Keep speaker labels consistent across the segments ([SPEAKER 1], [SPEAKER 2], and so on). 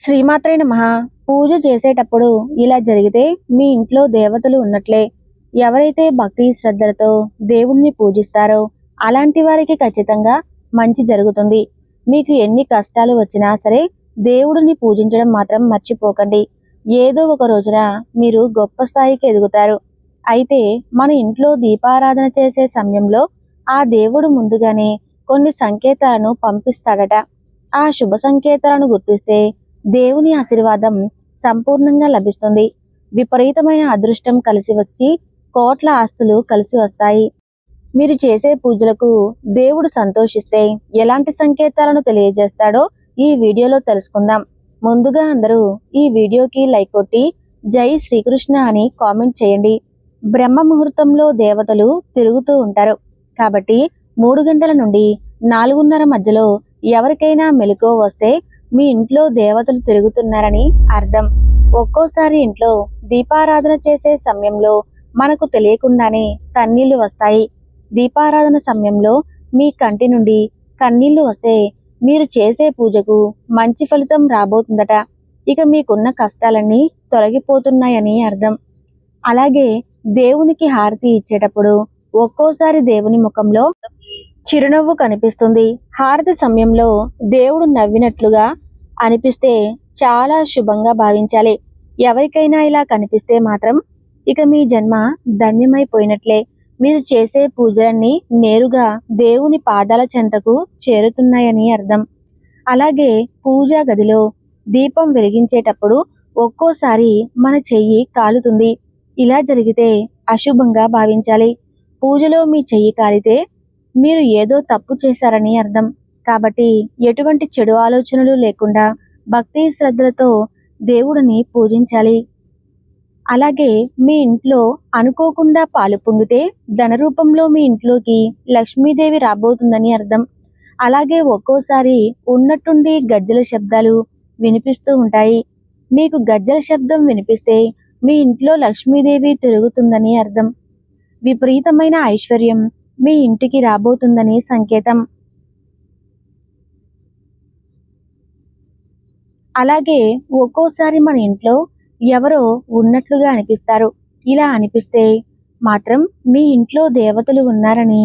[SPEAKER 1] శ్రీమాత్రే మహా పూజ చేసేటప్పుడు ఇలా జరిగితే మీ ఇంట్లో దేవతలు ఉన్నట్లే. ఎవరైతే భక్తి శ్రద్ధలతో దేవుణ్ణి పూజిస్తారో అలాంటి వారికి ఖచ్చితంగా మంచి జరుగుతుంది. మీకు ఎన్ని కష్టాలు వచ్చినా సరే దేవుడిని పూజించడం మాత్రం మర్చిపోకండి. ఏదో ఒక రోజున మీరు గొప్ప స్థాయికి ఎదుగుతారు. అయితే మన ఇంట్లో దీపారాధన చేసే సమయంలో ఆ దేవుడు ముందుగానే కొన్ని సంకేతాలను పంపిస్తాడట. ఆ శుభ సంకేతాలను గుర్తిస్తే దేవుని ఆశీర్వాదం సంపూర్ణంగా లభిస్తుంది. విపరీతమైన అదృష్టం కలిసి వచ్చి కోట్ల ఆస్తులు కలిసి వస్తాయి. మీరు చేసే పూజలకు దేవుడు సంతోషిస్తే ఎలాంటి సంకేతాలను తెలియజేస్తాడో ఈ వీడియోలో తెలుసుకుందాం. ముందుగా అందరూ ఈ వీడియోకి లైక్ కొట్టి జై శ్రీకృష్ణ అని కామెంట్ చేయండి. బ్రహ్మ ముహూర్తంలో దేవతలు తిరుగుతూ ఉంటారు. కాబట్టి మూడు గంటల నుండి నాలుగున్నర మధ్యలో ఎవరికైనా మెలకువ వస్తే మీ ఇంట్లో దేవతలు తిరుగుతున్నారని అర్థం. ఒక్కోసారి ఇంట్లో దీపారాధన చేసే సమయంలో మనకు తెలియకుండానే కన్నీళ్ళు వస్తాయి. దీపారాధన సమయంలో మీ కంటి నుండి కన్నీళ్ళు వస్తే మీరు చేసే పూజకు మంచి ఫలితం రాబోతుందట. ఇక మీకున్న కష్టాలన్నీ తొలగిపోతున్నాయని అర్థం. అలాగే దేవునికి హారతి ఇచ్చేటప్పుడు ఒక్కోసారి దేవుని ముఖంలో చిరునవ్వు కనిపిస్తుంది. హారతి సమయంలో దేవుడు నవ్వినట్లుగా అనిపిస్తే చాలా శుభంగా భావించాలి. ఎవరికైనా ఇలా కనిపిస్తే మాత్రం ఇక మీ జన్మ ధన్యమైపోయినట్లే. మీరు చేసే పూజలన్నీ నేరుగా దేవుని పాదాల చెంతకు చేరుతున్నాయని అర్థం. అలాగే పూజా గదిలో దీపం వెలిగించేటప్పుడు ఒక్కోసారి మన చెయ్యి కాలుతుంది. ఇలా జరిగితే అశుభంగా భావించాలి. పూజలో మీ చెయ్యి కాలితే మీరు ఏదో తప్పు చేశారని అర్థం. కాబట్టి ఎటువంటి చెడు ఆలోచనలు లేకుండా భక్తి శ్రద్ధలతో దేవుడిని పూజించాలి. అలాగే మీ ఇంట్లో అనుకోకుండా పాలు పొంగితే ధన రూపంలో మీ ఇంట్లోకి లక్ష్మీదేవి రాబోతుందని అర్థం. అలాగే ఒక్కోసారి ఉన్నట్టుండి గజ్జల శబ్దాలు వినిపిస్తూ ఉంటాయి. మీకు గజ్జల శబ్దం వినిపిస్తే మీ ఇంట్లో లక్ష్మీదేవి తిరుగుతుందని అర్థం. విపరీతమైన ఐశ్వర్యం మీ ఇంటికి రాబోతుందని సంకేతం. అలాగే ఒక్కోసారి మన ఇంట్లో ఎవరో ఉన్నట్లుగా అనిపిస్తారు. ఇలా అనిపిస్తే మాత్రం మీ ఇంట్లో దేవతలు ఉన్నారని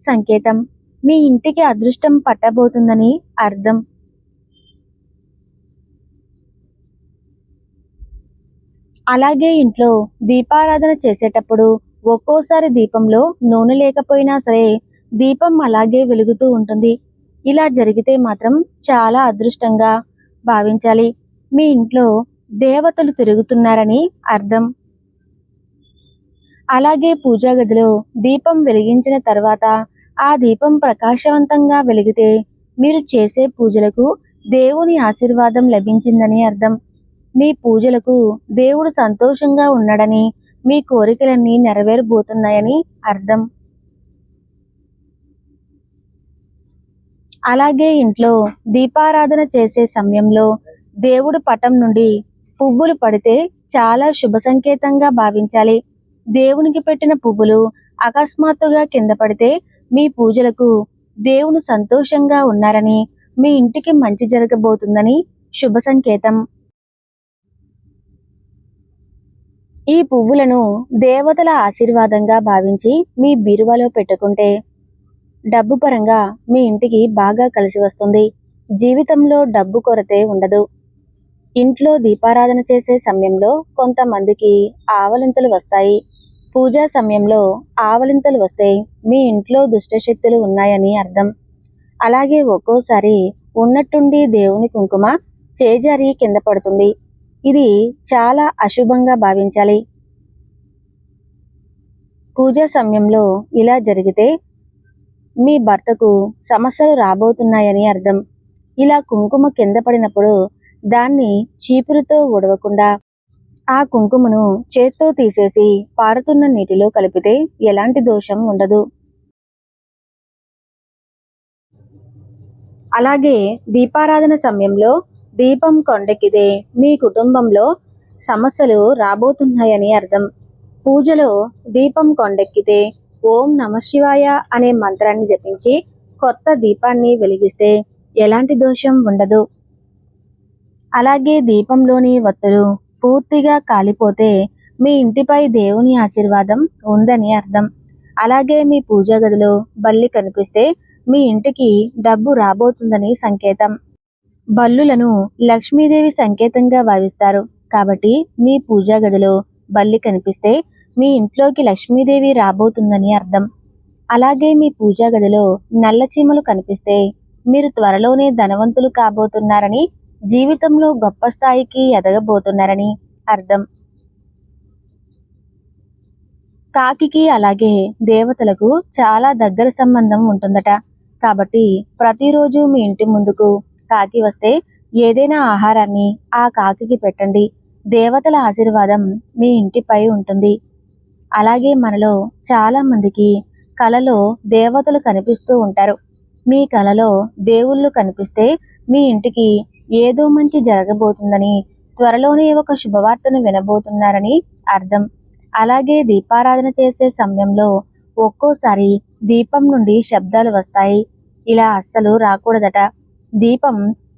[SPEAKER 1] సంకేతం. మీ ఇంటికి అదృష్టం పట్టబోతుందని అర్థం. అలాగే ఇంట్లో దీపారాధన చేసేటప్పుడు ఒక్కోసారి దీపంలో నూనె లేకపోయినా సరే దీపం అలాగే వెలుగుతూ ఉంటుంది. ఇలా జరిగితే మాత్రం చాలా అదృష్టంగా భావించాలి. మీ ఇంట్లో దేవతలు తిరుగుతున్నారని అర్థం. అలాగే పూజా గదిలో దీపం వెలిగించిన తర్వాత ఆ దీపం ప్రకాశవంతంగా వెలిగితే మీరు చేసే పూజలకు దేవుని ఆశీర్వాదం లభించిందని అర్థం. మీ పూజలకు దేవుడు సంతోషంగా ఉన్నాడని మీ కోరికలన్నీ నెరవేరబోతున్నాయని అర్థం. అలాగే ఇంట్లో దీపారాధన చేసే సమయంలో దేవుడు పటం నుండి పువ్వులు పడితే చాలా శుభ సంకేతంగా భావించాలి. దేవునికి పెట్టిన పువ్వులు అకస్మాత్తుగా కింద పడితే మీ పూజలకు దేవుడు సంతోషంగా ఉన్నారని మీ ఇంటికి మంచి జరగబోతుందని శుభ సంకేతం. ఈ పువ్వులను దేవతల ఆశీర్వాదంగా భావించి మీ బీరువాలో పెట్టుకుంటే డబ్బు పరంగా మీ ఇంటికి బాగా కలిసి వస్తుంది. జీవితంలో డబ్బు కొరతే ఉండదు. ఇంట్లో దీపారాధన చేసే సమయంలో కొంతమందికి ఆవలింతలు వస్తాయి. పూజా సమయంలో ఆవలింతలు వస్తే మీ ఇంట్లో దుష్టశక్తులు ఉన్నాయని అర్థం. అలాగే ఒక్కోసారి ఉన్నట్టుండి దేవుని కుంకుమ చేజారి కింద పడుతుంది. ఇది చాలా అశుభంగా భావించాలి. పూజ సమయంలో ఇలా జరిగితే మీ భర్తకు సమస్యలు రాబోతున్నాయని అర్థం. ఇలా కుంకుమ కింద పడినప్పుడు దాన్ని చీపురుతో ఉడవకుండా ఆ కుంకుమను చేత్తో తీసేసి పారుతున్న నీటిలో కలిపితే ఎలాంటి దోషం ఉండదు. అలాగే దీపారాధన సమయంలో దీపం కొండెక్కితే మీ కుటుంబంలో సమస్యలు రాబోతున్నాయని అర్థం. పూజలో దీపం కొండెక్కితే ఓం నమశివాయ అనే మంత్రాన్ని జపించి కొత్త దీపాన్ని వెలిగిస్తే ఎలాంటి దోషం ఉండదు. అలాగే దీపంలోని వత్తులు పూర్తిగా కాలిపోతే మీ ఇంటిపై దేవుని ఆశీర్వాదం ఉందని అర్థం. అలాగే మీ పూజా గదిలో బల్లి కనిపిస్తే మీ ఇంటికి డబ్బు రాబోతుందని సంకేతం. బల్లులను లక్ష్మీదేవి సంకేతంగా భావిస్తారు కాబట్టి మీ పూజా గదిలో బల్లి కనిపిస్తే మీ ఇంట్లోకి లక్ష్మీదేవి రాబోతుందని అర్థం. అలాగే మీ పూజా గదిలో నల్ల చీమలు కనిపిస్తే మీరు త్వరలోనే ధనవంతులు కాబోతున్నారని జీవితంలో గొప్ప స్థాయికి ఎదగబోతున్నారని అర్థం. కాకికి అలాగే దేవతలకు చాలా దగ్గర సంబంధం ఉంటుందట. కాబట్టి ప్రతిరోజు మీ ఇంటి ముందుకు కాకి వస్తే ఏదైనా ఆహారాన్ని ఆ కాకికి పెట్టండి. దేవతల ఆశీర్వాదం మీ ఇంటిపై ఉంటుంది. అలాగే మనలో చాలామందికి కలలో దేవతలు కనిపిస్తూ ఉంటారు. మీ కలలో దేవుళ్ళు కనిపిస్తే మీ ఇంటికి ఏదో మంచి జరగబోతుందని త్వరలోనే ఒక శుభవార్తను వినబోతున్నారని అర్థం. అలాగే దీపారాధన చేసే సమయంలో ఒక్కోసారి దీపం నుండి శబ్దాలు వస్తాయి. ఇలా అస్సలు రాకూడదట. దీపం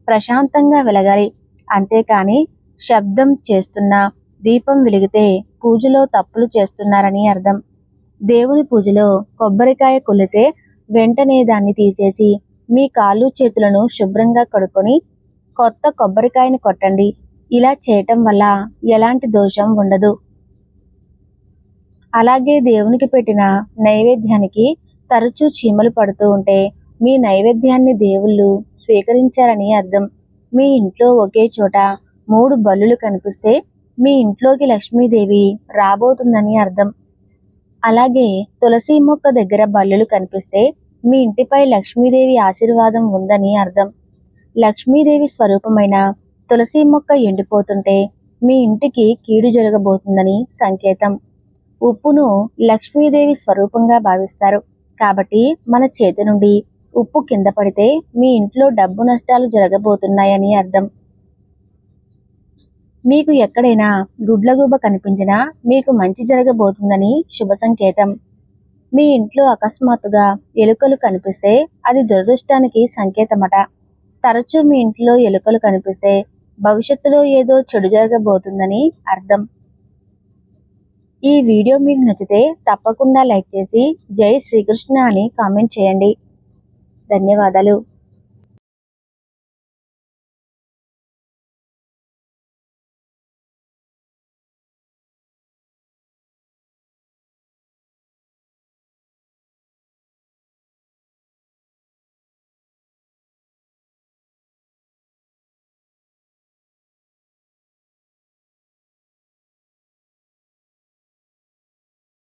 [SPEAKER 1] ప్రశాంతంగా వెలగాలి. అంతేకాని శబ్దం చేస్తున్నా దీపం వెలిగితే పూజలో తప్పులు చేస్తున్నారని అర్థం. దేవుని పూజలో కొబ్బరికాయ కొలితే వెంటనే దాన్ని తీసేసి మీ కాళ్ళు చేతులను శుభ్రంగా కడుక్కొని కొత్త కొబ్బరికాయని కొట్టండి. ఇలా చేయటం వల్ల ఎలాంటి దోషం ఉండదు. అలాగే దేవునికి పెట్టిన నైవేద్యానికి తరచూ చీమలు పడుతూ ఉంటే మీ నైవేద్యాన్ని దేవుళ్ళు స్వీకరించారని అర్థం. మీ ఇంట్లో ఒకే చోట మూడు బల్లులు కనిపిస్తే మీ ఇంట్లోకి లక్ష్మీదేవి రాబోతుందని అర్థం. అలాగే తులసి మొక్క దగ్గర బల్లులు కనిపిస్తే మీ ఇంటిపై లక్ష్మీదేవి ఆశీర్వాదం ఉందని అర్థం. లక్ష్మీదేవి స్వరూపమైన తులసి మొక్క ఎండిపోతుంటే మీ ఇంటికి కీడు జరగబోతుందని సంకేతం. ఉప్పును లక్ష్మీదేవి స్వరూపంగా భావిస్తారు. కాబట్టి మన చేతి నుండి ఉప్పు కింద పడితే మీ ఇంట్లో డబ్బు నష్టాలు జరగబోతున్నాయని అర్థం. మీకు ఎక్కడైనా గుడ్లగూబ కనిపించినా మీకు మంచి జరగబోతుందని శుభ సంకేతం. మీ ఇంట్లో అకస్మాత్తుగా ఎలుకలు కనిపిస్తే అది దురదృష్టానికి సంకేతమట. తరచూ మీ ఇంట్లో ఎలుకలు కనిపిస్తే భవిష్యత్తులో ఏదో చెడు జరగబోతుందని అర్థం. ఈ వీడియో మీకు నచ్చితే తప్పకుండా లైక్ చేసి జై శ్రీకృష్ణ అని కామెంట్ చేయండి. ధన్యవాదాలు.